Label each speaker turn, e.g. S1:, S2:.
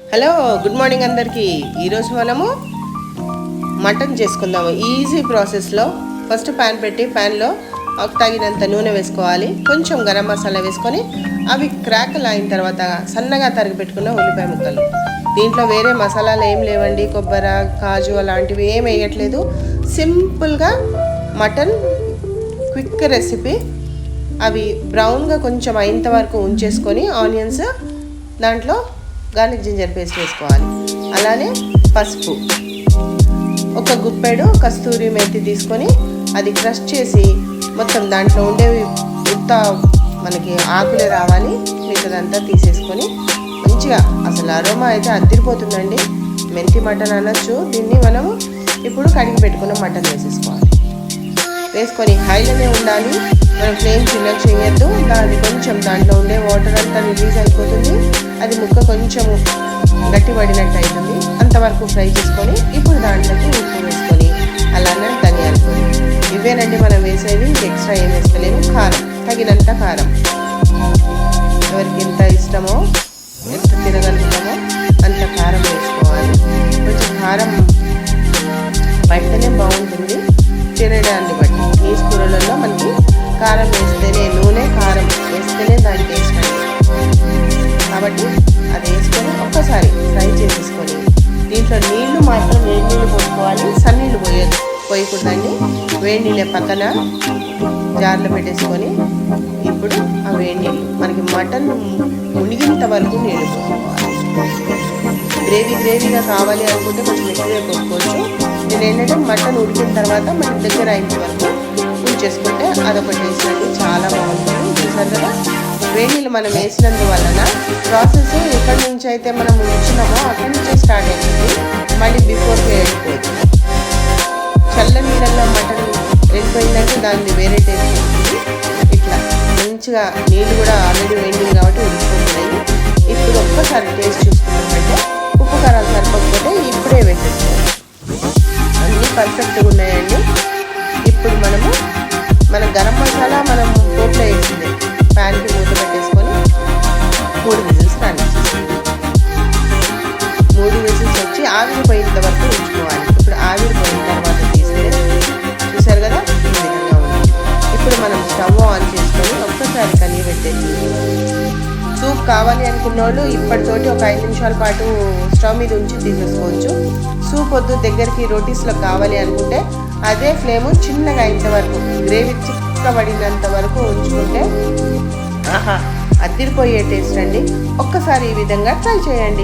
S1: Hello good morning అందరికీ. ఈరోజు మనము మటన్ చేసుకుందాము. ఈజీ ప్రాసెస్లో ఫస్ట్ ప్యాన్ పెట్టి ప్యాన్లో ఒక తగినంత నూనె వేసుకోవాలి. కొంచెం గరం మసాలా వేసుకొని అవి క్రాకలు అయిన తర్వాత సన్నగా తరిగి పెట్టుకున్న ఉల్లిపాయ ముక్కలు. దీంట్లో వేరే మసాలాలు ఏం లేవండి. కొబ్బరి కాజు అలాంటివి ఏం వేయట్లేదు. సింపుల్గా మటన్ క్విక్ రెసిపీ అవి బ్రౌన్గా కొంచెం అయినంత వరకు ఉంచేసుకొని ఆనియన్స్ దాంట్లో గార్లిక్ జింజర్ పేస్ట్ వేసుకోవాలి. అలానే పసుపు. ఒక గుప్పెడు కస్తూరి మెత్తి తీసుకొని అది క్రష్ చేసి మొత్తం దాంట్లో ఉండేవి ఉత్త మనకి ఆకులే రావాలి. మిగతాదంతా తీసేసుకొని మంచిగా అసలు అరోమా అయితే అద్దరిపోతుందండి. మెంతి మటన్ అనొచ్చు. దీన్ని మనము ఇప్పుడు కడిగి పెట్టుకున్న మటన్ వేసేసుకోవాలి. వేసుకొని హైలోనే ఉండాలి. ఫ్లేమ్ చిన్న చేయొద్దు. అది కొంచెం దాంట్లో ఉండే వాటర్ అంతా రిలీజ్ అయిపోతుంది. అది ముక్క కొంచెం గట్టి పడినట్టు అవుతుంది. అంతవరకు ఫ్రై చేసుకొని ఇప్పుడు దాంట్లోకి ఉప్పు వేసుకొని అలానే ధనియాలు పొడి. ఇవేనండి మనం వేసేది ఎక్స్ట్రా ఏం వేసుకోలేము కారం తగినంత కారం. ఎవరికి ఎంత ఇష్టమో ఎంత తినగలుగుతామో అంత కారం వేసుకోవాలి. కొంచెం కారం పడితేనే బాగుంటుంది. తినడాన్ని బట్టి. ఈ కూరలలో మనకి కారం వేస్తేనే నూనె కారం వేస్తేనే దాని టేస్ట్ అండి. కాబట్టి అది వేసుకొని ఒక్కసారి ఫ్రై చేసేసుకొని దీంట్లో నీళ్ళు మాత్రం వేడి నీళ్ళు పోసుకోవాలి? సన్నీళ్ళు పోయదు పోయకూడదండి. వేడి నీళ్ళే పక్కన జార్లో పెట్టేసుకొని ఇప్పుడు ఆ వేడి నీళ్ళు. మనకి మటన్ మునిగినంత వరకు నీళ్ళు పోసుకోవాలి. గ్రేవీ గ్రేవీగా కావాలి అనుకుంటే కొంచెం ఎక్కువే పోసుకోవచ్చు. నేను ఏంటంటే మటన్ ఉడికిన తర్వాత మనకి దగ్గర అయిన వరకు ఉంచేసుకుంటే అదొక టేస్ట్ అండి. చాలా బాగుంటుంది. చూసారు కదా వేణీలు మనం వేసినందువలన ప్రాసెస్ ఎక్కడి నుంచి అయితే మనం ఉంచినామో అక్కడి నుంచే స్టార్ట్ అవుతుంది మళ్ళీ బిఫోర్ వేయకపోయింది చల్ల నీళ్ళల్లో మటన్ వెళ్ళిపోయిందంటే దాన్ని వేరే టేస్ట్ వస్తుంది. ఇట్లా మంచిగా నీళ్ళు కూడా ఆల్రెడీ వేడి కాబట్టి ఉడికిపోతున్నాయి. ఇప్పుడు ఒక్కసారి టేస్ట్ చూసుకున్నట్టే ఉప్పు కారాలు సరిపోకపోతే ఇప్పుడే వేసేసుకోవాలి. అన్నీ పర్ఫెక్ట్గా ఉన్నాయండి. ఇప్పుడు మనము మన గరం మసాలా మనం పోట్లో వేసింది. ప్యాన్కి మూత పెట్టేసుకొని మూడు విజిల్స్ రానిచ్చేసి మూడు విజిల్స్ వచ్చి ఆవిరి పోయినంత వరకు ఉంచుకోవాలి. ఇప్పుడు ఆవిరి పోయిన తర్వాత తీస్తే చూసారు కదా? ఈ విధంగా ఉంది. ఇప్పుడు మనం స్టవ్ ఆన్ చేసుకొని ఒక్కసారి కలిగి పెట్టేసి కావాలి అనుకున్న వాళ్ళు ఇప్పటితోటి ఒక ఐదు నిమిషాల పాటు స్టవ్ మీద ఉంచి తీసేసుకోవచ్చు. సూప్ వద్దు దగ్గరికి రోటీస్లో కావాలి అనుకుంటే అదే ఫ్లేమ్ చిన్నగా అయినంత వరకు గ్రేవీ చిక్కబడినంత వరకు ఉంచుకుంటే ఆహా అదిరిపోయే టేస్ట్ అండి. ఒక్కసారి ఈ విధంగా ట్రై చేయండి.